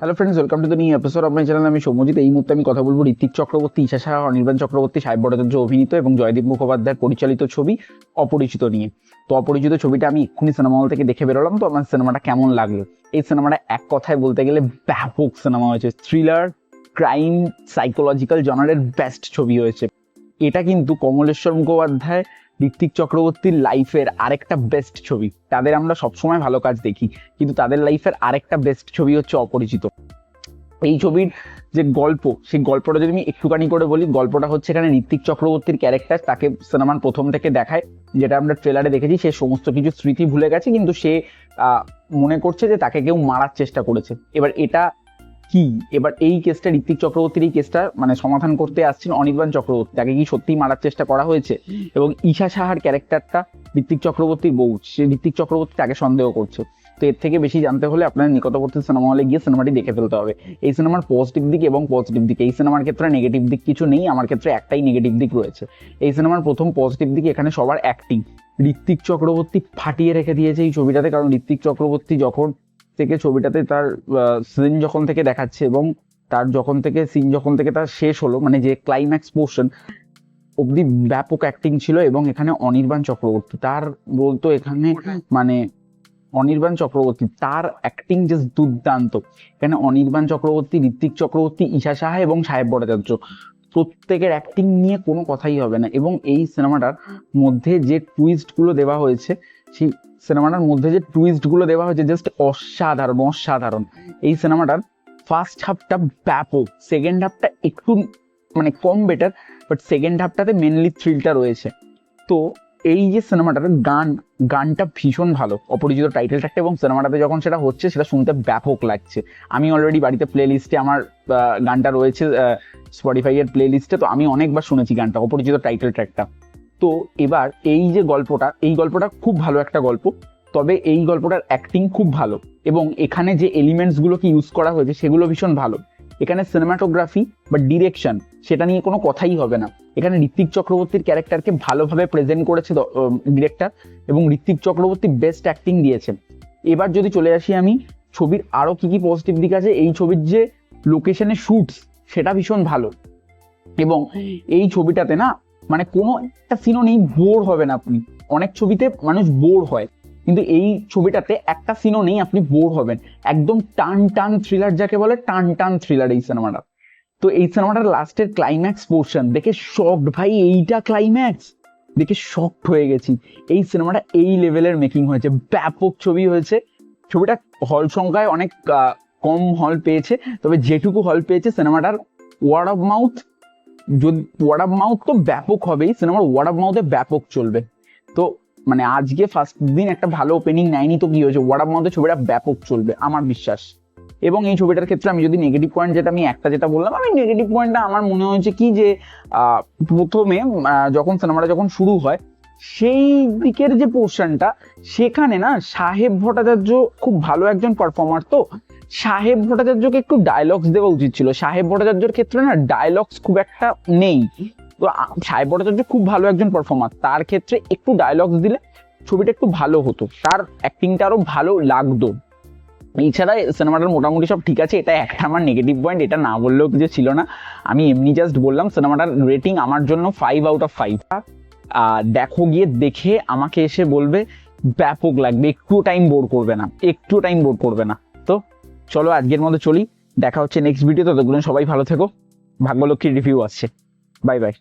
Hello friends welcome to the new episode of my channel আমি সৌম্যজিৎ। এই মুহূর্তে আমি কথা বলব ঋত্বিক চক্রবর্তী, ঈশা সাহা, অনির্বাণ চক্রবর্তী, সাহেব ভট্টাচার্য অভিনীত এবং জয়দীপ মুখোপাধ্যায়ের পরিচালিত ছবি অপরিচিত নিয়ে। তো অপরিচিত ছবিটা আমি এক্ষুনি সিনেমা হল থেকে দেখে বেরোলাম। তো আমার সিনেমাটা কেমন লাগল? এই সিনেমাটা এক কথায় বলতে গেলে ব্যাপক সিনেমা হয়েছে। থ্রিলার ক্রাইম সাইকোলজিক্যাল জনারের বেস্ট ছবি হয়েছে। এটা কিন্তু কমলেশ্বর মুখোপাধ্যায় ঋত্বিক চক্রবর্তীর লাইফের আরেকটা বেস্ট ছবি। তাদের আমরা সবসময় ভালো কাজ দেখি, কিন্তু তাদের লাইফের আরেকটা বেস্ট ছবি হচ্ছে অপরিচিত। এই ছবির যে গল্প, সেই গল্পটা যদি আমি একটুখানি করে বলি, গল্পটা হচ্ছে এখানে ঋত্বিক চক্রবর্তীর ক্যারেক্টার তাকে সিনেমার প্রথম থেকে দেখায়, যেটা আমরা ট্রেলারে দেখেছি, সে সমস্ত কিছু স্মৃতি ভুলে গেছে, কিন্তু সে মনে করছে যে তাকে কেউ মারার চেষ্টা করেছে। এবার এটা কি? এবার এই কেসটা ঋত্বিক চক্রবর্তীর এই কেসটা মানে সমাধান করতে আসছেন অনির্বাণ চক্রবর্তী। তাকে কি সত্যিই মারার চেষ্টা করা হয়েছে? এবং ঈশা সাহার ক্যারেক্টারটা ঋত্বিক চক্রবর্তীর বউ, সে ঋত্বিক চক্রবর্তী তাকে সন্দেহ করছে। তো এর থেকে বেশি জানতে হলে আপনার নিকটবর্তী সিনেমা হলে গিয়ে সিনেমাটি দেখে ফেলতে হবে। এই সিনেমার পজিটিভ দিক এবং পজিটিভ দিক। এই সিনেমার ক্ষেত্রে নেগেটিভ দিক কিছু নেই, আমার ক্ষেত্রে একটাই নেগেটিভ দিক রয়েছে। এই সিনেমার প্রথম পজিটিভ দিক এখানে সবার অ্যাক্টিং ঋত্বিক চক্রবর্তী ফাটিয়ে রেখে দিয়েছে এই ছবিটাতে, কারণ ঋত্বিক চক্রবর্তী যখন থেকে ছবিটাতে তার সিন যখন থেকে দেখাচ্ছে এবং তার যখন থেকে সিন যখন থেকে তার শেষ হলো মানে যে ক্লাইম্যাক্স পোর্শন অবধি ব্যাপক অ্যাক্টিং ছিল এবং এখানে অনির্বাণ চক্রবর্তী তার বলতো এখানে মানে অনির্বাণ চক্রবর্তী তার অ্যাক্টিং জাস্ট দুর্দান্ত। এখানে অনির্বাণ চক্রবর্তী ঋত্বিক চক্রবর্তী ঈশা সাহা এবং সাহেব ভট্টাচার্য। প্রত্যেকের অ্যাক্টিং নিয়ে কোনো কথাই হবে না এবং এই সিনেমাটার মধ্যে যে টুইস্টগুলো দেওয়া হয়েছে সেই সিনেমাটার মধ্যে যে টুইস্টগুলো দেওয়া হয়েছে জাস্ট অসাধারণ অসাধারণ। এই সিনেমাটার ফার্স্ট হাফটা ব্যাপক সেকেন্ড হাফটা একটু মানে কম বেটার বাট সেকেন্ড হাফটাতে মেনলি থ্রিলটা রয়েছে। তো এই যে সিনেমাটার গান, গানটা ভীষণ ভালো, অপরিচিত টাইটেল ট্র্যাকটা এবং সিনেমাটাতে যখন সেটা হচ্ছে, সেটা শুনতে ব্যাপক লাগছে। আমি অলরেডি বাড়িতে প্লে লিস্টে আমার গানটা রয়েছে স্পটিফাই এর প্লে লিস্টে তো আমি অনেকবার শুনেছি গানটা, অপরিচিত টাইটেল ট্র্যাকটা তো এবার এই যে গল্পটা এই গল্পটা খুব ভালো একটা গল্প তবে এই গল্পটার অ্যাক্টিং খুব ভালো এবং এখানে যে এলিমেন্টসগুলোকে ইউজ করা হয়েছে সেগুলো ভীষণ ভালো। এখানে সিনেমাটোগ্রাফি বা ডিরেকশন সেটা নিয়ে কোনো কথাই হবে না। এখানে ঋত্বিক চক্রবর্তীর ক্যারেক্টারকে ভালোভাবে প্রেজেন্ট করেছে ডিরেক্টর এবং ঋত্বিক চক্রবর্তী বেস্ট অ্যাক্টিং দিয়েছে। এবার যদি চলে আসি আমি ছবির আরও কি কি পজিটিভ দিক আছে এই ছবির যে লোকেশনে শুটস সেটা ভীষণ ভালো। এবং এই ছবিটাতে না মানে কোনো একটা সিনও নেই বোর হবে না আপনি। অনেক ছবিতে মানুষ বোর হয়। কিন্তু এই ছবিটাতে একটা সিনও নেই, আপনি বোর হবেন। একদম টান টান থ্রিলার যাকে বলে, টান টান থ্রিলার এই সিনেমাটা তো এই সিনেমাটার লাস্টের ক্লাইম্যাক্স পোর্শন দেখে শকড ভাই, এইটা ক্লাইম্যাক্স দেখে শকড হয়ে গেছি। এই সিনেমাটা এই লেভেলের মেকিং হয়েছে। ব্যাপক ছবি হয়েছে। ছবিটা হল সংখ্যায় অনেক কম হল পেয়েছে। তবে যেটুকু হল পেয়েছে সিনেমাটার ওয়ার্ড অফ মাউথ যদি ওয়ার্ড অফ মাউথ তো ব্যাপক হবেই সিনেমার ওয়ার্ড অফ মাউথে ব্যাপক চলবে। তো মানে আজকে ফার্স্ট দিন একটা ভালো ওপেনিং নেয়নি তো কি হয়েছে? ওয়ার্ড অফ মাউথে ছবিটা ব্যাপক চলবে, আমার বিশ্বাস। এবং এই ছবিটার ক্ষেত্রে আমি যদি নেগেটিভ পয়েন্ট যেটা, আমি একটা যেটা বললাম, আমি নেগেটিভ পয়েন্টটা আমার মনে হয়েছে কি যে প্রথমে যখন সিনেমাটা যখন শুরু হয়, সেই দিকের যে পোর্শনটা সেখানে না সাহেব ভট্টাচার্য খুব ভালো একজন পারফর্মার তো সাহেব ভট্টাচার্যকে একটু ডায়লগস দেওয়া উচিত ছিল। সাহেব ভট্টাচার্যের ক্ষেত্রে না ডায়লগস খুব একটা নেই। তো সাহেব ভট্টাচার্য খুব ভালো একজন পারফর্মার তার ক্ষেত্রে একটু ডায়লগস দিলে ছবিটা একটু ভালো হতো। তার অ্যাক্টিংটা আরও ভালো লাগতো। এছাড়া সিনেমাটার মোটামুটি সব ঠিক আছে। এটা একটা আমার নেগেটিভ পয়েন্ট এটা না বললেও কিছু ছিল না। আমি এমনি জাস্ট বললাম সিনেমাটার রেটিং আমার জন্য ফাইভ আউট অফ ফাইভ দেখো গিয়ে দেখে আমাকে এসে বলবে, ব্যাপক লাগবে একটু টাইম বোর করবে না একটু টাইম বোর করবে না। চলো আজকের মতো চলি। দেখা হচ্ছে নেক্সট ভিডিও ততক্ষণ সবাই ভালো থেকো। ভাগ্যলক্ষ্মীর রিভিউ আসছে। Bye bye